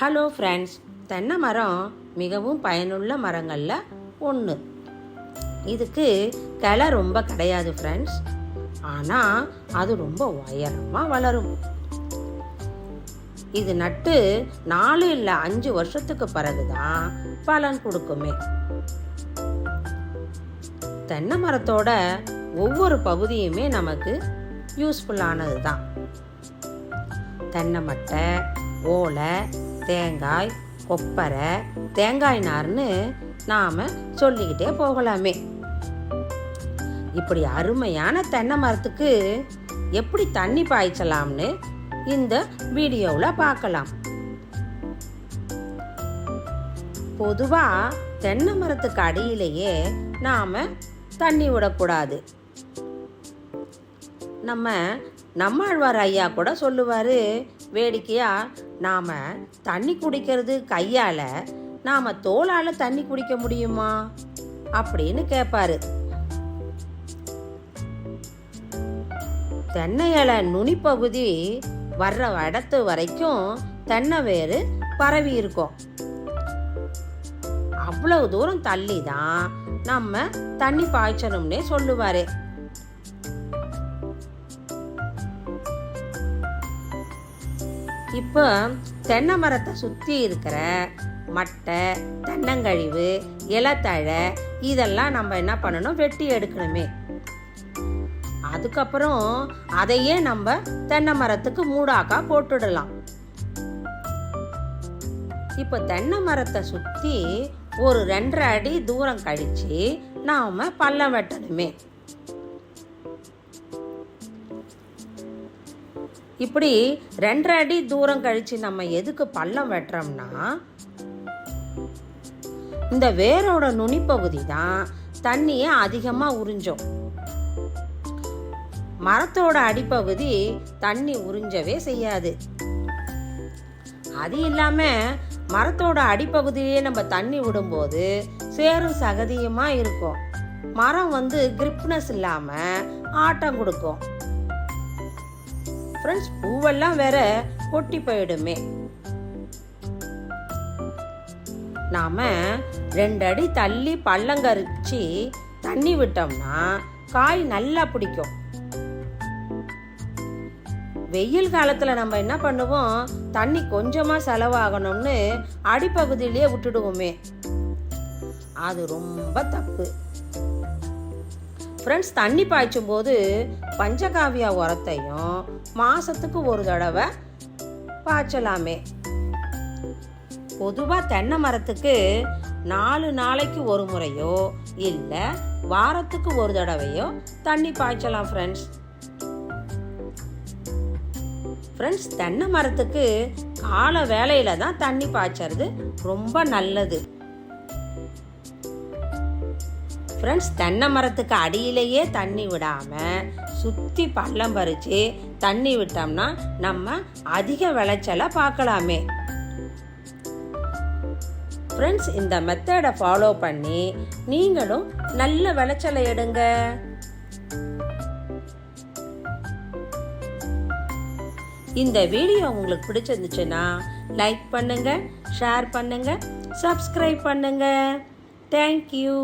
Hello friends தென்னை மரம் மிகவும் பயனுள்ள மரங்களில் ஒன்று இதுக்கு கிளை ரொம்ப கிடையாது ஃப்ரெண்ட்ஸ் ஆனால் அது ரொம்ப உயரமாக வளரும். இது நட்டு நாலு இல்லை அஞ்சு வருஷத்துக்கு பிறகுதான் பலன் கொடுக்குமே. தென்னை மரத்தோட ஒவ்வொரு பகுதியுமே நமக்கு யூஸ்ஃபுல்லானது தான் தென்னை மட்டை ஓலை தேங்காய் கொப்பரை தேங்காய் நார்னு நாம் சொல்லிக்கிட்டே போகலாமே. இப்படி அருமையான தென்னை மரத்துக்கு எப்படி தண்ணி பாய்ச்சலாம்னு இந்த வீடியோவில் பார்க்கலாம். பொதுவாக தென்னை மரத்துக்கு அடியிலேயே நாம் தண்ணி விடக்கூடாது. நம்ம நம்மாழ்வார் ஐயா கூட சொல்லுவார் வேடிக்கையாக நாம் தண்ணி குடிக்கிறது கையால் நாம் தோலால் தண்ணி குடிக்க முடியுமா? அப்படின்னு கேட்பாரு தென்னை இலை நுனிப்பகுதி வர்ற இடத்து வரைக்கும் தென்னை வேறு பரவி இருக்கும். அவ்வளவு தூரம் தள்ளி தான் நம்ம தண்ணி பாய்ச்சணும்னே சொல்லுவாரு. இப்போ தென்னை மரத்தை சுற்றி இருக்கிற மட்டை தென்னங்கழிவு இலத்தழை இதெல்லாம் நம்ம என்ன பண்ணணும்? வெட்டி எடுக்கணுமே. அதுக்கப்புறம் அதையே நம்ம தென்னை மரத்துக்கு மூடாக்கா போட்டுடலாம். இப்போ தென்னை மரத்தை சுற்றி ஒரு ரெண்டரை அடி தூரம் கழித்து நாம் பள்ளம் வெட்டணுமே. இப்படி ரெண்டரை அடி தூரம் கழிச்சு நம்ம எதுக்கு பள்ளம் வெட்டுறோம்னா இந்த வேரோட நுனிப்பகுதி தான் தண்ணியை அதிகமாக உறிஞ்சோம். மரத்தோட அடிப்பகுதி தண்ணி உறிஞ்சவே செய்யாது. அது இல்லாம மரத்தோட அடிப்பகுதியிலே நம்ம தண்ணி விடும்போது சேரும் சகதியுமா இருக்கும். மரம் வந்து கிரிப்னஸ் இல்லாம ஆட்டம் கொடுக்கும். ஃப்ரெண்ட்ஸ் பூவெல்லாம் வேற கொட்டி போயிடுமே. நாம ரெண்டு அடி தள்ளி பள்ளங்கரிச்சு தண்ணி விட்டோம்னா காய் நல்லா பிடிக்கும். வெயில் காலத்துல நம்ம என்ன பண்ணுவோம்? தண்ணி கொஞ்சமா செலவாகணும்னு அடிப்பகுதியிலேயே விட்டுடுவோமே. அது ரொம்ப தப்பு. ஃப்ரெண்ட்ஸ் தண்ணி பாய்ச்சும் போது பஞ்சகாவியா உரத்தையும் மாசத்துக்கு ஒரு தடவை பாய்ச்சலாமே. பொதுவாக தென்னை மரத்துக்கு நாலு நாளைக்கு ஒரு முறையோ இல்லை வாரத்துக்கு ஒரு தடவையோ தண்ணி பாய்ச்சலாம் ஃப்ரெண்ட்ஸ் ஃப்ரெண்ட்ஸ் தென்னை மரத்துக்கு கால வேலையில் தான் தண்ணி பாய்ச்சறது ரொம்ப நல்லது. ஃப்ரெண்ட்ஸ் தென்னை மரத்துக்கு அடியிலேயே தண்ணி விடாமல் சுற்றி பள்ளம் பறித்து தண்ணி விட்டோம்னா நம்ம அதிக விளைச்சலை பார்க்கலாமே. ஃப்ரெண்ட்ஸ் இந்த மெத்தடை ஃபாலோ பண்ணி நீங்களும் நல்ல விளைச்சலை எடுங்க. இந்த வீடியோ உங்களுக்கு பிடிச்சிருந்துச்சுன்னா லைக் பண்ணுங்க ஷேர் பண்ணுங்க சப்ஸ்கிரைப் பண்ணுங்க. தேங்க்யூ